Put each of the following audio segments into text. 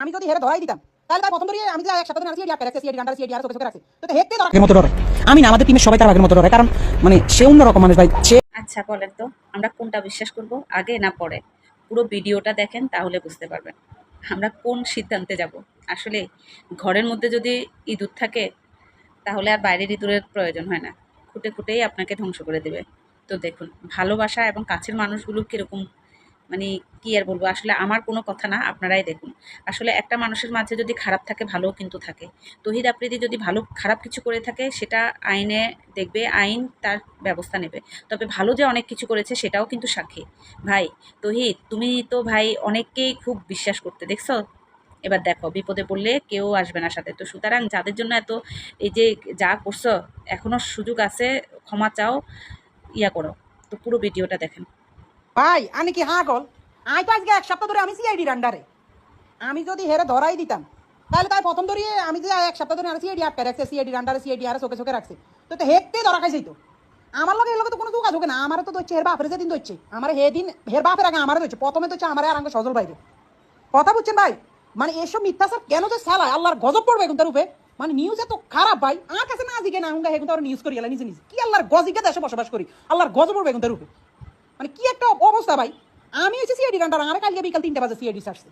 আমি যদি হেরে ধরাই দিতাম তাহলে তার প্রথম ধরিয়ে আমি যে এক সপ্তাহ ধরে সিএডি রাখছে সিএডি আর চোখে চোখে রাখছে তো হেতে ধরা মতো ডরে আমি না আমাদের টিমের সবাই তার আগের মতো ডরে কারণ মানে সে অন্যরকম মানুষ ভাই সে আচ্ছা বলেন তো আমরা কোনটা বিশ্বাস করব আগে না পরে? পুরো ভিডিওটা দেখেন তাহলে বুঝতে পারবেন। আমরা কোন সিদ্ধান্তে যাব? আসলে ঘরের মধ্যে যদি ইঁদুর থাকে তাহলে আর বাইরের ইঁদুরের প্রয়োজন হয় না। খুঁটে খুঁটেই আপনাকে ধ্বংস করে দেবে। তো দেখুন ভালোবাসা এবং কাছের মানুষগুলো কীরকম মানে কী আর বলব, আসলে আমার কোনো কথা না, আপনারাই দেখুন। আসলে একটা মানুষের মাঝে যদি খারাপ থাকে, ভালোও কিন্তু থাকে। তহিদ আফ্রিদি যদি ভালো, খারাপ কিছু করে থাকে, সেটা আইনে দেখবে, আইন তার ব্যবস্থা নেবে। তবে ভালো যে অনেক কিছু করেছে, সেটাও কিন্তু সাক্ষী। ভাই, তহিদ, তুমি তো ভাই অনেককেই খুব বিশ্বাস করতে দেখছ? এবার দেখো, বিপদে পড়লে কেউ আসবে না সাথে। তো সুতরাং যাদের জন্য এত, এই যে যা করছ, এখনও সুযোগ আছে, ক্ষমা চাও, ইয়া করো। তো পুরো ভিডিওটা দেখেন। ভাই, আমি কি হ্যাঁ কল আই তো আজকে এক সপ্তাহ ধরে আমি সিআইডি রান্ডারে আমি যদি হেরে ধরাই দিতাম, তাহলে তাই প্রথম ধরিয়ে আমি যে এক সপ্তাহ ধরে আর সিআইডি আটকে রাখছে সিআইডি রান্ডারে সিআইডি আর চোখে চোখে রাখছে। তো তো হেতে ধরা খাইছে তো। আমার লগে এর লগে তো কোনো যোগাযোগ না আমার তো ধরছে, হের বাপরে যেদিন ধরছে, আমার হে দিন হের বাপের আগে আমার ধরছে, প্রথমে তো হচ্ছে আমার আর আঙ্গ সজল বাইরে কথা বুঝছেন ভাই? মানে এসব মিথ্যাচার কেন যে চালায়? আল্লাহর গজব পড়বে এখন তার উপরে মানে নিউজ এত খারাপ ভাই আমার কাছে না আজকে না হুঙ্গা এখন তার নিউজ করি এলা নিজে নিজে। কি আল্লাহর গজিকে দেশে বসবাস করি? আল্লাহর গজব পড়বে এখন তার উপরে মানে কি একটা অবস্থা ভাই? আমি হচ্ছে সিআইডি গান্ডার আর কালকে বিকাল তিনটা বাজে সিআইডি সারছে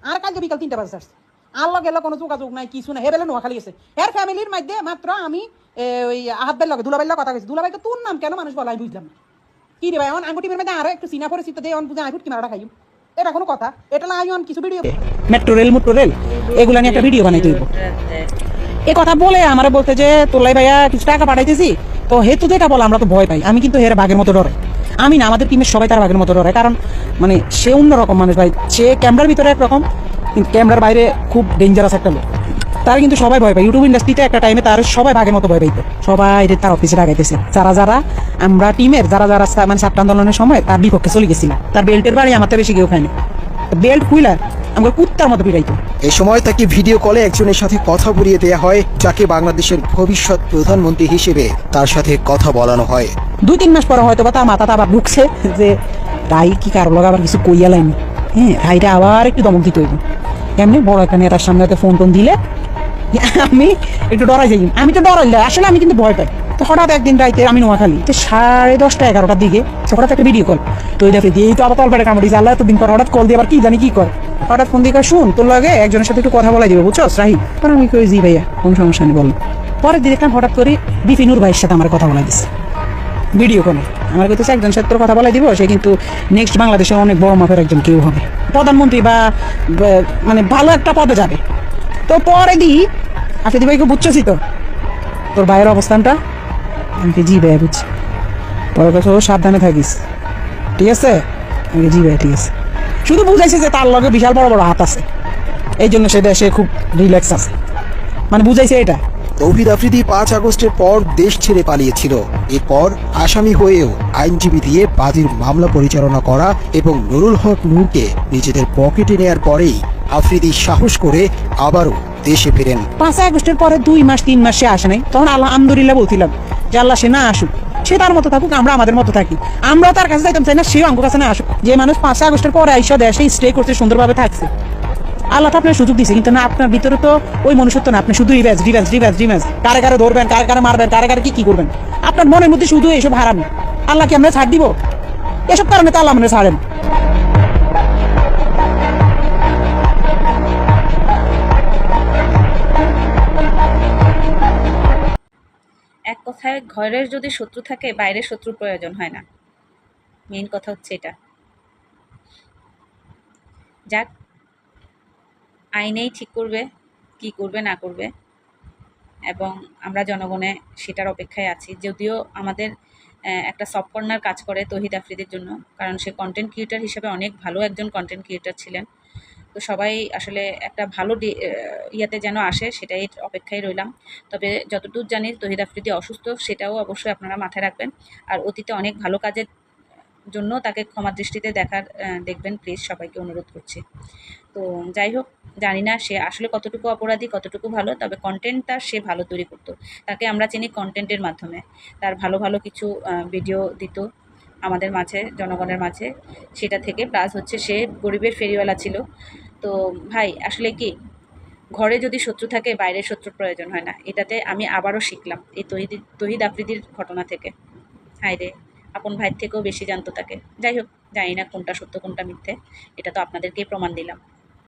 আর কালকে বিকাল তিনটা বাজে সারছে আল্লাহ গেল কোনো যোগাযোগ নাই, কিছু না হেবেলে নোয়াখালী গেছে। এর ফ্যামিলির মধ্যে মাত্র আমি ওই আহাত বের লগে দুলাবাইর লগে কথা কইছি। দুলাবাইকে তোর নাম কেন মানুষ বলাই বুঝলাম না। কি রে ভাই এখন আঙ্গুটিমের মধ্যে আরও একটু সিনা পরিচিত দিয়ে অন বুঝে আইফুট কি মারাটা খাইম। এটা কোনো কথা? এটা না আমি অন কিছু video metro rail metro rail? এগুলা নিয়ে একটা ভিডিও বানাই তুই। এ কথা বলে আমার বলতে যে তোলাই ভাইয়া কিছু টাকা পাঠাইতেছি। তো হেতু যেটা বলে, আমরা তো ভয় পাই। আমি কিন্তু হের বাঘের মতো ডরে। আমি না, আমাদের টিমের সবাই তার আগের মতো ডরায় কারণ মানে সে অন্যরকম মানুষ ভাই। সে ক্যামেরার ভিতরে একরকম, কিন্তু ক্যামেরার বাইরে খুব ডেঞ্জারাস একটা লোক। তার কিন্তু সবাই ভয় পায়। ইউটিউব ইন্ডাস্ট্রিতে একটা টাইমে তার সবাই ভাগের মতো ভয় পাইতো। সবাই তার অফিসে লাগাইতেছে। যারা যারা, আমরা টিমের যারা যারা মানে ছাত্র আন্দোলনের সময় তার বিপক্ষে চলে গেছিলাম। তার বেল্টের বাড়ি আমার বেশি কেউ খায়নি। বেল্ট খুইলা আমার কুত্তার মতো পিড়াইতো এ সময় তাকে ভিডিও কলে একজনের সাথে কথা বলিয়ে দেওয়া হয় যাকে বাংলাদেশের ভবিষ্যৎ প্রধানমন্ত্রী হিসেবে তার সাথে কথা বলানো হয়। দুই তিন মাস পরে হয়তো বা তার মাথাটা আবার ঢুকছে যে রাই কি কারও লগে আবার কিছু কইয়া লাইনি? হ্যাঁ রাইটা আবার একটু দমক দিতে হইব। এমনি বড় একটা নেতার সামনে ফোন টোন দিলে আমি একটু ডরাই যাই আমি তো ডরাই। আসলে আমি কিন্তু ভয় পাই। তো হঠাৎ একদিন রাইতে আমি নোয়াখালী তো সাড়ে দশটা এগারোটার দিকে হঠাৎ একটা ভিডিও কল তো দেখে দিয়ে তো আবার তলপেটে কামড় আল্লাহ এতদিন পর হঠাৎ কল দিয়ে আবার কি জানি কি কর হঠাৎ ফোন দিয়ে কয়, শুন তোর লগে একজনের সাথে একটু কথা বলাই দিবে বুঝছ রাহি? তখন আমি কই জি ভাইয়া কোন সমস্যা নেই বল। পরের দিন দেখলাম হঠাৎ করে বিপিনুর ভাইয়ের সাথে আমার কথা বলাই দিচ্ছে ভিডিও কলে। আমার কাছে একজন সাথে তোর কথা বলাই দিব সে কিন্তু নেক্সট বাংলাদেশের অনেক বড় মাপের একজন কেউ হবে। প্রধানমন্ত্রী বা মানে ভালো একটা পদে যাবে। তো পরে দি আফিদি ভাইকে বুঝছি তো তোর ভাইয়ের অবস্থানটা? আমি কি, জি ভাইয়া বুঝছি। পরে কাছে ও সাবধানে থাকিস। ঠিক আছে? আমি জি ভাইয়া ঠিক আছে। শুধু বুঝাইছে যে তার লগে বিশাল বড় বড় হাত আছে। এই জন্য সেটা সে খুব রিল্যাক্স আছে। মানে বুঝাইছে এটা। তৌহিদ আফ্রিদি পাঁচ আগস্টের পর দেশ ছেড়ে পালিয়েছিল। এরপর আসামি হয়েও আইনজীবী দিয়ে বাদীর মামলা পরিচালনা করা এবং নুরুল হক নূরকে নিজেদের পকেটে নেয়ার পরেই আফ্রিদি সাহস করে আবারও দেশে ফেরেন। পাঁচ আগস্টের পরে দুই মাস তিন মাসে আসে নাই। তখন আল্লাহ আলহামদুলিল্লাহ বলছিলাম যে আল্লাহ সে না আসুক। সে তার মতো থাকুক, আমরা আমাদের মতো থাকি। আমরা তার কাছে যাইতাম, চাই না সেও আমার কাছে না আসুক। যে মানুষ পাঁচ আগস্টের পরে আইসা দেশে স্টে করতে সুন্দরভাবে থাকছে। আল্লাহ তো আপনার সুযোগ দিয়েছে কিন্তু না, আপনার ভিতরে তো ওই মনুষ্যত্ব না। আপনি শুধু রিভেন্স রিভেন্স রিভেন্স রিভেন্স কারে কারে ধরবেন, কারে কারে মারবেন, কারে কারে কি কি করবেন? আপনার মনের মধ্যে শুধু এসব হারামি। আল্লাহ কি আমরা ছাড় দিব? এসব কারণে তো আল্লাহ আমরা ছাড়েন। এক কথায় ঘরের যদি শত্রু থাকে বাইরের শত্রুর প্রয়োজন হয় না। মেইন কথা হচ্ছে এটা। যাক, আইনেই ঠিক করবে, কি করবে, না করবে, এবং আমরা জনগণে সেটার অপেক্ষায় আছি। যদিও আমাদের একটা সফট কর্নার কাজ করে তহিদ আফ্রিদের জন্য, কারণ সে কন্টেন্ট ক্রিয়েটার হিসেবে অনেক ভালো একজন কন্টেন্ট ক্রিয়েটার ছিলেন। তো সবাই আসলে একটা ভালো ইয়াতে যেন আসে সেটাই অপেক্ষায় রইলাম। তবে যতদূর জানি তহিদ আফ্রিদি অসুস্থ, সেটাও অবশ্যই আপনারা মাথায় রাখবেন। আর অতীতে অনেক ভালো কাজের জন্য তাকে ক্ষমা দৃষ্টিতে দেখার দেখবেন। প্লিজ সবাইকে অনুরোধ করছি। তো যাই হোক, জানি না সে আসলে কতটুকু অপরাধী, কতটুকু ভালো, তবে কন্টেন্ট তার সে ভালো তৈরি করতো। তাকে আমরা চিনি কন্টেন্টের মাধ্যমে। তার ভালো ভালো কিছু ভিডিও দিত আমাদের মাঝে, জনগণের মাঝে। সেটা থেকে প্লাস হচ্ছে সে গরিবের ফেরিওয়ালা ছিল। তো ভাই, আসলে কি, ঘরে যদি শত্রু থাকে বাইরের শত্রু প্রয়োজন হয় না। এটাতে আমি আবারও শিখলাম এই তহিদ তহিদ আফ্রিদির ঘটনা থেকে। হায় রে, আপন ভাইয়ের থেকেও বেশি জানতো তাকে। যাই হোক, জানি না কোনটা সত্য, কোনটা মিথ্যে, এটা তো আপনাদেরকেই প্রমাণ দিলাম।